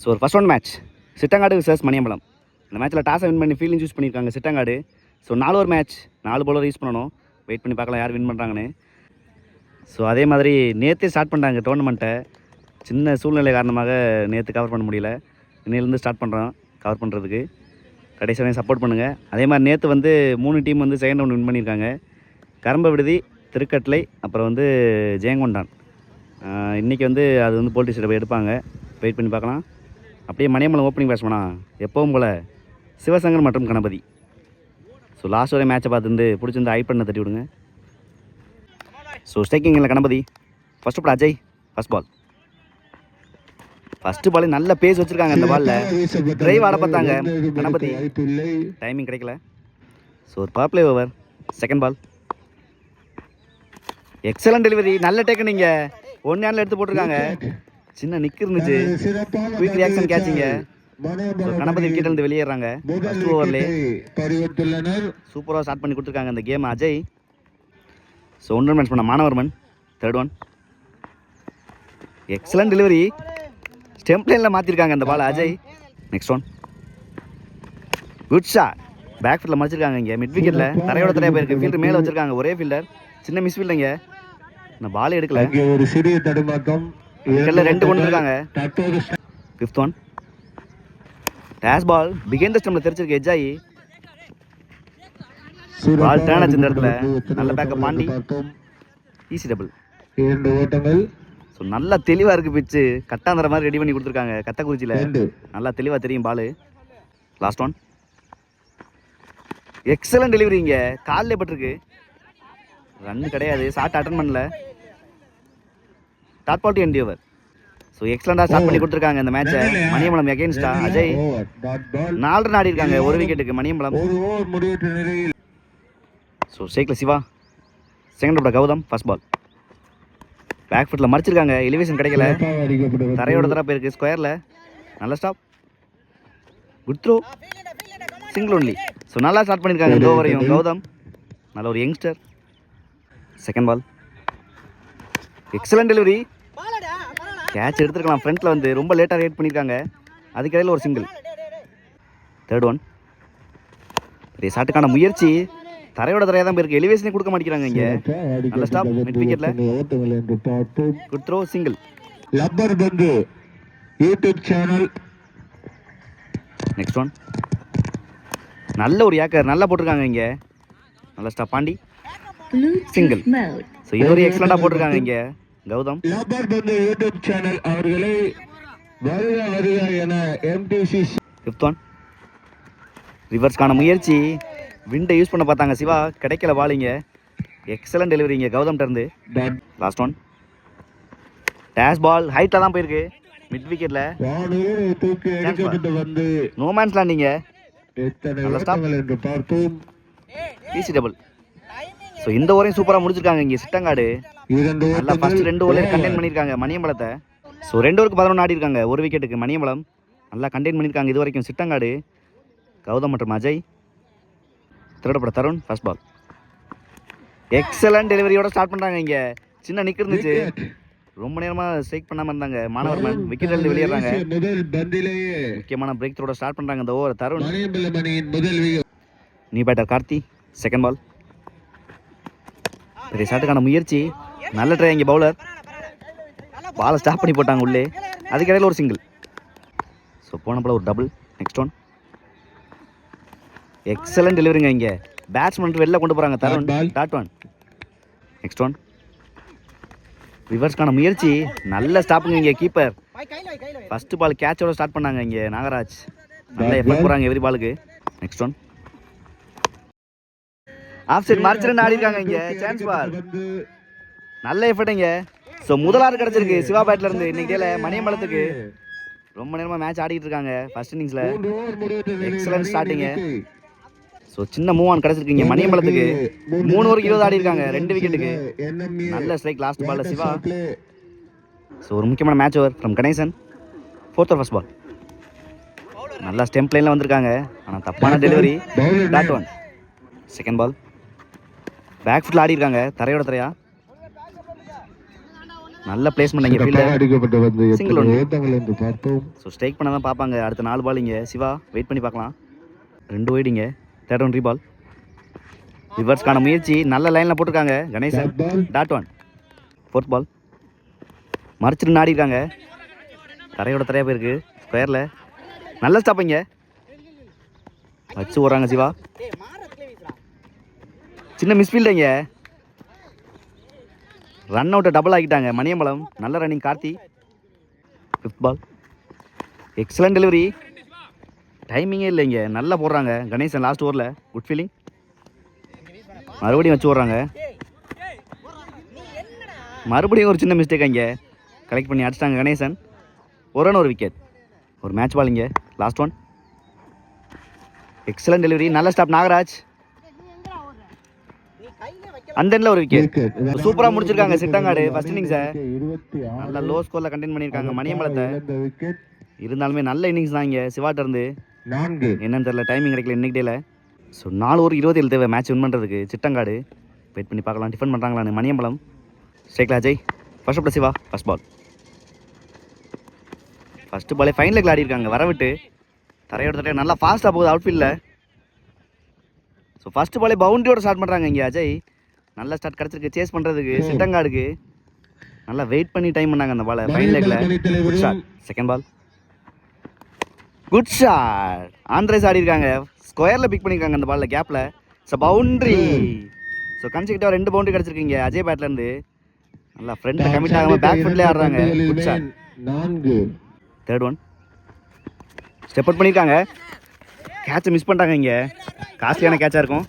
So ஒரு first one match Chittangadu versus Maniyambalam. இந்த மேட்ச்சில் டாஸை வின் பண்ணி ஃபீல்டிங் சூஸ் பண்ணியிருக்காங்க சிட்டங்காடு. ஸோ நாலு ஒரு மேட்ச் நாலு பவுலர் யூஸ் பண்ணணும். வெயிட் பண்ணி பார்க்கலாம் யார் வின் பண்ணுறாங்கன்னு ஸோ அதே மாதிரி நேற்றே ஸ்டார்ட் பண்ணுறாங்க டோர்னமெண்ட்டை சின்ன சூழ்நிலை காரணமாக நேற்று கவர் பண்ண முடியல. இன்னிலேருந்து ஸ்டார்ட் பண்ணுறோம் கவர் பண்ணுறதுக்கு கடைசி வரையும் சப்போர்ட் பண்ணுங்கள் அதே மாதிரி நேற்று வந்து மூணு டீம் வந்து செகண்ட் ரவுண்ட் வின் பண்ணியிருக்காங்க. கரம்ப விடுதி திருக்கட்லை அப்புறம் வந்து ஜெயங்கொண்டான். இன்றைக்கி வந்து அது வந்து போலீஸ் எடுப்பாங்க. வெயிட் பண்ணி பார்க்கலாம். அப்படியே மணியமலை ஓப்பனிங் பேட்ஸ்மனா எப்பவும் போல் சிவசங்கர் மற்றும் கணபதி. ஸோ லாஸ்ட் வரை மேட்சை பார்த்துருந்து பிடிச்சிருந்து ஐ பண்ண தட்டி விடுங்க. So ஸ்டேக்கிங்கில் Ganapathi. First ball Ajay. First ball first ball நல்ல பேஸ் வச்சுருக்காங்க அந்த பாலில் டிரைவ் ஆட பார்த்தாங்க கணபதி. டைமிங் கிடைக்கல. ஸோ ஒரு power play over second ball excellent delivery நல்ல டேக்கு நீங்கள் ஒன் ஹேண்டில் எடுத்து போட்டிருக்காங்க. சின்ன நிக்கு இருந்துச்சு. குயிக் ரியாக்ஷன் கேட்சிங்க கணபதி விக்கெட் இருந்து வெளியேறாங்க ஃபர்ஸ்ட் ஓவர்லே சூப்பராக ஸ்டார்ட் பண்ணி கொடுத்துருக்காங்க அந்த கேம் அஜய். ஸோ ஒன்று மேட்ச் பண்ண Manavarman. Third one excellent delivery stump லைனில் மாற்றிருக்காங்க அந்த ball Ajay. Next one good shot back ஃபீல்டில் மறைச்சிருக்காங்க இங்கே. மிட் விக்கெட்டில் தரையோட தரையாக போயிருக்கு. ஃபீல்டர் மேலே வச்சிருக்காங்க. ஒரே ஃபீல்டர் சின்ன மிஸ் ஃபீல்டுங்க இந்த பால் எடுக்கல. ஒரு சிறிய தடுமாற்றம். விக்கெட்டில் ரெண்டு கொண்டு இருக்காங்க fifth one dash ball behind ஸ்டம்பில் தெரிச்சிருக்கு எஜ்ஜாயி பால் turn ஆச்சு இந்த இடத்துல. நல்ல backup பாண்டி. ஈஸி டபுள் இரண்டு ஓட்டங்கள். ஸோ நல்லா தெளிவாக இருக்குது பிச்சு கட்டாந்திர மாதிரி ரெடி பண்ணி கொடுத்துருக்காங்க கத்தக்குறிச்சியில் நல்லா தெளிவாக தெரியும் ball last one excellent delivery இங்கே. காலில் பட்டிருக்கு. ரன் கிடையாது. ஷார்ட் அட்டன் பண்ணல. டாட் பால்ட்டி என்டி ஓவர் ஸோ எக்ஸலண்டாக ஸ்டார்ட் பண்ணி கொடுத்துருக்காங்க இந்த மேட்சை மணியம்பலம் எகேன்ஸ்டா அஜய். பால் நாலு ரன் ஆடி இருக்காங்க ஒரு விக்கெட்டுக்கு மணியம்பலம். ஸோ ஷேக்கில் சிவா. செகண்ட் ஓட கௌதம் ஃபர்ஸ்ட் பால் பேக் ஃபுட்டில் மறைச்சிருக்காங்க எலிவேஷன் கிடைக்கல. தரையோட தர போயிருக்கு ஸ்கொயரில் நல்ல stop good throw single only so நல்லா ஸ்டார்ட் பண்ணியிருக்காங்க இந்த ஓவரையும் கௌதம். நல்ல ஒரு youngster second ball excellent delivery catch எடுத்துருக்கலாம். ஃப்ரண்ட்டில் வந்து ரொம்ப லேட்டாக ரேட் பண்ணியிருக்காங்க அதுக்கிடையில் ஒரு சிங்கிள் தேர்ட் ஒன் பெரிய ஷாட்டுக்கான முயற்சி. தரையோட தரையாக தான் போயிருக்கு. எலிவேஷனே கொடுக்க மாட்டேங்கிறாங்க இங்கே. நல்ல stop, mid wicket ல. ஓட்டங்கள் என்று பார்ப்போம் good throw single Lubber Pandhu YouTube channel next one நல்ல ஒரு ஏக்கர் நல்லா போட்டிருக்காங்க இங்கே. நல்ல ஸ்டாப் பாண்டி mode. ஸோ இது ஒரு எக்ஸலண்டாக போட்டிருக்காங்க இங்கே. கௌதம். பந்து யூடியூப் சேனல் அவர்களை வருக வருக என எம்டிசி ஃபிஃப்த் ஒன் ரிவர்ஸ்க்கான முயற்சி. விண்டை யூஸ் பண்ண பார்த்தாங்க சிவா. கிடைக்கல பால் இங்கே எக்ஸலன்ட் டெலிவரி இங்கே கௌதம்கிட்ட இருந்து. லாஸ்ட் ஒன் டேஷ் பால் ஹைட்டில் தான் போயிருக்கு. மிட் விக்கெட்டில் வந்து no man's landing easy double so இந்த ஓவரையும் சூப்பராக முடிச்சிருக்காங்க இங்கே சிட்டங்காடு. இரண்டு ஃபர்ஸ்ட் ரெண்டு ஓவர் கண்டெயின் பண்ணியிருக்காங்க மணியம்பலத்தை. ஸோ ரெண்டு ஓவருக்கு பதினொன்று ஆடி இருக்காங்க ஒரு விக்கெட்டுக்கு மணியம்பலம். நல்லா கண்டெயின் பண்ணியிருக்காங்க இது வரைக்கும் சிட்டங்காடு கௌதம் மற்றும் அஜய். திருடப்பட தருண் ஃபர்ஸ்ட் பால் எக்ஸலன்ட் டெலிவரியோட ஸ்டார்ட் பண்ணுறாங்க இங்கே. சின்ன நிக் இருந்துச்சு. ரொம்ப நேரமாக ஸ்ட்ரைக் பண்ணாமல் இருந்தாங்க. மாணவர்மன் விக்கெட் எழுதி வெளியேறாங்க. முதல் பந்திலேயே முக்கியமான பிரேக் த்ரோட ஸ்டார்ட் பண்ணுறாங்க இந்த ஓவர். தருண். முதல். நீ பேட்டர் கார்த்தி செகண்ட் பால் பெரிய ஷாட்டுக்கான முயற்சி. நல்ல ட்ரை இங்கே பவுலர் பாலை ஸ்டாப் பண்ணி போட்டாங்க உள்ளே. அதுக்கிடையில் ஒரு சிங்கிள் ஸோ போன போல ஒரு டபுள் நெக்ஸ்ட் ஒன் எக்ஸலன்ட் டெலிவரிங்க இங்கே. பேட்ஸ்மேன் வெளில கொண்டு போகிறாங்க ball. Dot one next one ரிவர்ஸ்க்கான முயற்சி. நல்ல ஸ்டாப்புங்க இங்கே கீப்பர் ஃபர்ஸ்ட் பால் கேட்சோட ஸ்டார்ட் பண்ணாங்க இங்கே நாகராஜ். நல்ல எஃபர்ட் ball. போகிறாங்க எவ்ரி பாலுக்கு next one off side run ஆடி இருக்காங்க இங்கே. சான்ஸ் பால் நல்ல எஃபர்ட்டுங்க ஸோ முதலாறு கிடச்சிருக்கு. சிவா பேட்ல இருந்து இன்னைக்கு மணியம்பலத்துக்கு ரொம்ப நேரமாக மேட்ச் ஆடிக்கிட்டு இருக்காங்க ஃபர்ஸ்ட் இன்னிங்ஸில் எக்ஸலன்ட் ஸ்டார்டிங்கு ஸோ சின்ன மூவ் ஆன் கிடச்சிருக்கீங்க மணியம்பலத்துக்கு மூணு ஓவருக்கு இருபது ஆடி இருக்காங்க ரெண்டு விக்கெட்டுக்கு நல்ல ஸ்ட்ரைக் லாஸ்ட் பால்ல சிவா. ஸோ ஒரு முக்கியமான match over from Ganesan. Fourth first ball நல்லா ஸ்டெம்ப் லைனில் வந்திருக்காங்க. ஆனால் தப்பான delivery bad one second ball back ஃபுட்டில் ஆடி இருக்காங்க தரையோட தரையா? நல்ல பிளேஸ்மெண்ட் சிறப்பாக ஃபீல்டர் அடிக்கப்பட்டு வந்து one. ஓட்டங்கள் என்று பார்ப்போம். ஸோ ஸ்ட்ரைக் பண்ண தான் பார்ப்பாங்க. அடுத்த நாலு பால் இங்கே. சிவா வெயிட் பண்ணி பார்க்கலாம். ரெண்டு வைடிங்க தேர்ட் ஒன் ரீபால் ரிவர்ஸ்க்கான முயற்சி. நல்ல லைனில் போட்டிருக்காங்க. Ganesan. Dot one fourth ball மறைச்சிட்டு ஆடி இருக்காங்க தரையோட தரையாக போயிருக்கு. ஸ்கொயரில் நல்ல ஸ்டாப் இங்க. வச்சு விட்றாங்க சிவா. சின்ன மிஸ்ஃபீல்டு இங்க. ரன் அவுட்டை டபுள் ஆக்கிட்டாங்க. மணியம்பலம். நல்ல running Karthi. Fifth ball excellent delivery டைமிங்கே இல்லை இங்கே. நல்லா போடுறாங்க. கணேசன் லாஸ்ட் ஓவரில் குட் ஃபீலிங் மறுபடியும் வச்சு விட்றாங்க மறுபடியும் ஒரு சின்ன மிஸ்டேக் இங்கே. கலெக்ட் பண்ணி அடிச்சிட்டாங்க கணேசன். ஒரு ரன் ஒரு விக்கெட் ஒரு மேட்ச் பால் இங்கே. லாஸ்ட் ஒன் எக்ஸலண்ட் டெலிவரி நல்ல ஸ்டாப் நாகராஜ். அந்த எண்ணில் ஒரு விக்கெட். சூப்பரா முடிச்சிருக்காங்க சிட்டங்காடு ஃபர்ஸ்ட் இன்னிங்ஸை இருபத்தி. நல்ல லோ ஸ்கோரில் கண்டெயின் இழந்த wicket. இருந்தாலுமே நல்ல இன்னிங்ஸ் தான் இங்கே சிவாட்ட இருந்து. என்னன்னு தெரியல டைமிங் கிடைக்கல இன்னைக்கு டேல ஸோ நாலு ஒரு இருபது ஏழு தேவை மேட்ச் வின் பண்ணுறதுக்கு சிட்டங்காடு. வெயிட் பண்ணி பார்க்கலாம் டிஃபன் பண்ணுறாங்களான்னு மணியம்பலம். ஸ்ட்ரைக்கில் Ajay. First plus Siva first ball first பாலே ஃபைன் லெக்கில் ஆடி இருக்காங்க வர விட்டு. தரையோட தரையை நல்லா ஃபாஸ்ட்டாக போகுது அவுட்ஃபீல்டில் ஸோ ஃபஸ்ட்டு பாலே பவுண்டரியோட ஸ்டார்ட் பண்ணுறாங்க இங்கே அஜய். நல்ல ஸ்டார்ட் கிடச்சிருக்கு. சேஸ் பண்ணுறதுக்கு சிட்டங்காடுக்கு. நல்லா வெயிட் பண்ணி டைம் பண்ணாங்க அந்த பாலை fine லெக்கில் good shot second ball good shot Andres ஆடி இருக்காங்க ஸ்கொயரில் பிக் பண்ணியிருக்காங்க அந்த பாலில் கேப்பில் ஸோ பவுண்ட்ரி ஸோ கன்சிக்கிட்டாக ரெண்டு பவுண்டரி கிடச்சிருக்கீங்க. அஜய் பேட்லேருந்து நல்லா ஃப்ரண்ட்டில் கமிட் ஆகாமல் பேக் ஃப்ரண்ட்லேயே ஆடுறாங்க. குட் ஷாட் நான்கு. தேர்ட் ஒன் ஸ்டெப் அவுட் பண்ணியிருக்காங்க. கேட்சை மிஸ் பண்ணிட்டாங்க இங்கே. காஸ்ட்லியான கேட்சாக இருக்கும்.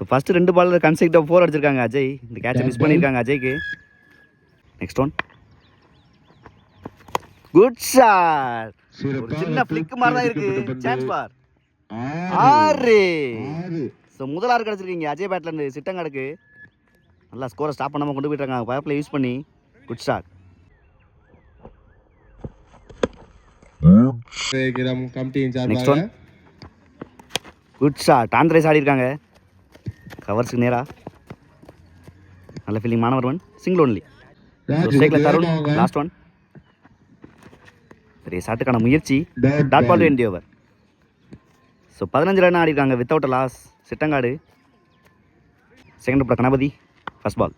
ஸோ ஃபஸ்ட்டு ரெண்டு பால் கன்சிக்டாக ஃபோர் அடிச்சிருக்காங்க அஜய். இந்த கேட்சை மிஸ் பண்ணியிருக்காங்க அஜய்க்கு. நெக்ஸ்ட் ஒன் குட் ஷாட் ஒரு சின்ன ஃப்ளிக் மாதிரி தான் இருக்கு. சான்ஸ் பார் ஆறு. ஸோ முதல் ஆறு கிடச்சிருக்கீங்க. அஜய் பேட்லேருந்து சிட்டங்காடுக்கு. நல்லா ஸ்கோரை ஸ்டாப் பண்ணாமல் கொண்டு போயிட்டாங்க. பவர்ல யூஸ் பண்ணி. Good shot. Good shot Andres ஆடி இருக்காங்க கவர்ஸுக்கு நேரா. நல்ல feeling Manavarman single only Tharun. Last one பெரிய ஷாட்டுக்கான முயற்சி. Dot ball. End over so பதினஞ்சு ரன் ஆடி இருக்காங்க வித்தவுட் லாஸ் சிட்டங்காடு. செகண்ட் அப்புறம் Ganapathi first ball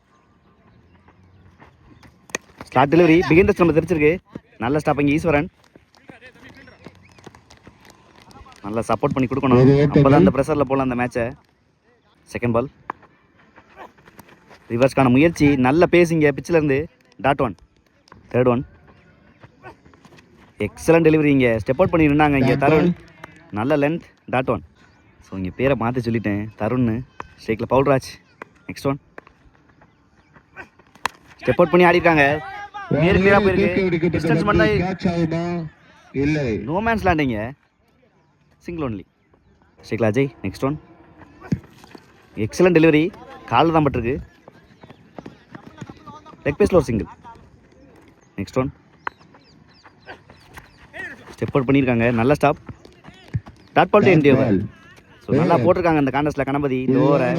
slot delivery begin நம்ம தெரிச்சிருக்கு. நல்ல ஸ்டாப் இங்கே ஈஸ்வரன். நல்லா சப்போர்ட் பண்ணி கொடுக்கணும். அப்போ தான் அந்த ப்ரெஷரில் போகலாம் அந்த மேட்சை செகண்ட் பால் ரிவர்ஸ்க்கான முயற்சி. நல்ல பேசிங்க பிச்சில் இருந்து. Dot one third one excellent delivery இங்கே. ஸ்டெப் அவுட் பண்ணி இங்கே தருண். நல்ல லென்த் டாட் ஒன் ஸோ இங்கே பேரை மாற்றி சொல்லிட்டேன். தருண்னு. ஸ்ட்ரைக்கில் Paulraj next one step out பண்ணி ஆடி இருக்காங்க நேர் போயிருக்கு. டிஸ்டன்ஸ் இல்லை. No man's landing single only ஸ்ட்ரைக்கில் Ajay next one excellent delivery காலில் தான் பட்டிருக்கு. லெக் பேஸில் ஒரு single next one step out பண்ணியிருக்காங்க. நல்ல stop dot ball end over so நல்லா போட்டிருக்காங்க அந்த காண்டஸ்டில் கணபதி இந்த ஓவரை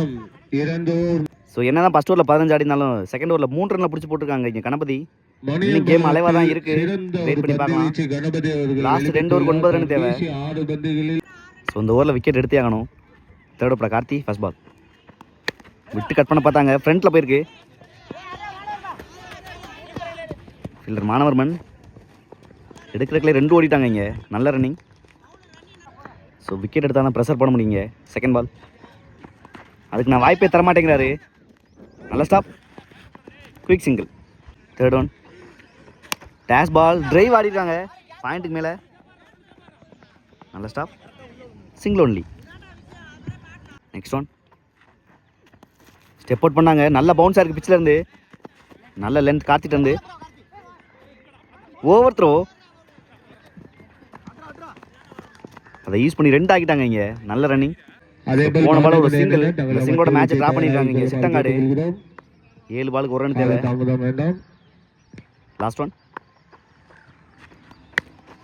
ஸோ என்ன தான் ஃபஸ்ட் ஓவரில் பதினஞ்சு ஆடி இருந்தாலும் செகண்ட் ஓவரில் மூணு ரனில் பிடிச்சி போட்டிருக்காங்க இங்கே கணபதி. இன்னும் game அலைவா தான் இருக்கு. ஒரு பண்ணி பார்க்கலாம். Last ரெண்டு over ஒன்பது run தேவை. ஸோ இந்த ஓவரில் விக்கெட் எடுத்தே ஆகணும். தேர்ட் ஓப்பட கார்த்தி ஃபர்ஸ்ட் பால் விட்டு கட் பண்ண பார்த்தாங்க. ஃப்ரண்ட்டில் போயிருக்கு. ஃபீல்டர் மாணவர்மன். எடுக்கிறதுக்குள்ளே ரெண்டு ஓடிட்டாங்க இங்கே. நல்ல ரன்னிங் ஸோ விக்கெட் எடுத்தால் தான் ப்ரெஷர் பண்ண முடியுங்க. செகண்ட் பால் அதுக்கு நான் வாய்ப்பே தர மாட்டேங்கிறாரு. நல்ல stop quick single third one dash ball drive ஆடிருக்காங்க. பாயிண்ட்டுக்கு மேலே. நல்ல stop single only next one step out பண்ணாங்க. நல்ல பவுன்ஸாக இருக்குது பிச்சில் இருந்து. நல்ல லென்த் காத்திட்டு இருந்து. ஓவர் த்ரோ அதை யூஸ் பண்ணி ரெண்டு ஆக்கிட்டாங்க இங்கே. நல்ல ரன்னிங் போல் போன ball ஒரு. தங்கள் இந்த match அமைப்பை drop பண்ணிருக்காங்க இங்க. சிட்டங்காடு. ஏழு பாலுக்கு ஒரு ரன் தேவை. லாஸ்ட் ஒன்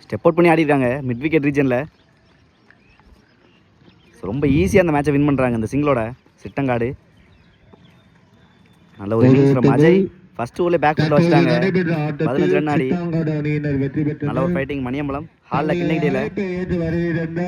ஸ்டெப் அவுட் பண்ணி ஆடி இருக்காங்க மிட் விக்கெட் ரீஜனில் ரொம்ப ஈஸியாக அந்த மேட்சை வின் பண்ணுறாங்க இந்த சிங்கிளோட சிட்டங்காடு நல்ல ஒரு ஃப்ரம் அஜய். ஃபர்ஸ்ட் ஓவர்ல பேக் தற்போது வச்சிட்டாங்க. பதினஞ்சு ரன் ஆடி. நல்ல ஒரு ஃபைட்டிங் மணியம்பலம். ஹாலில் வருகின்ற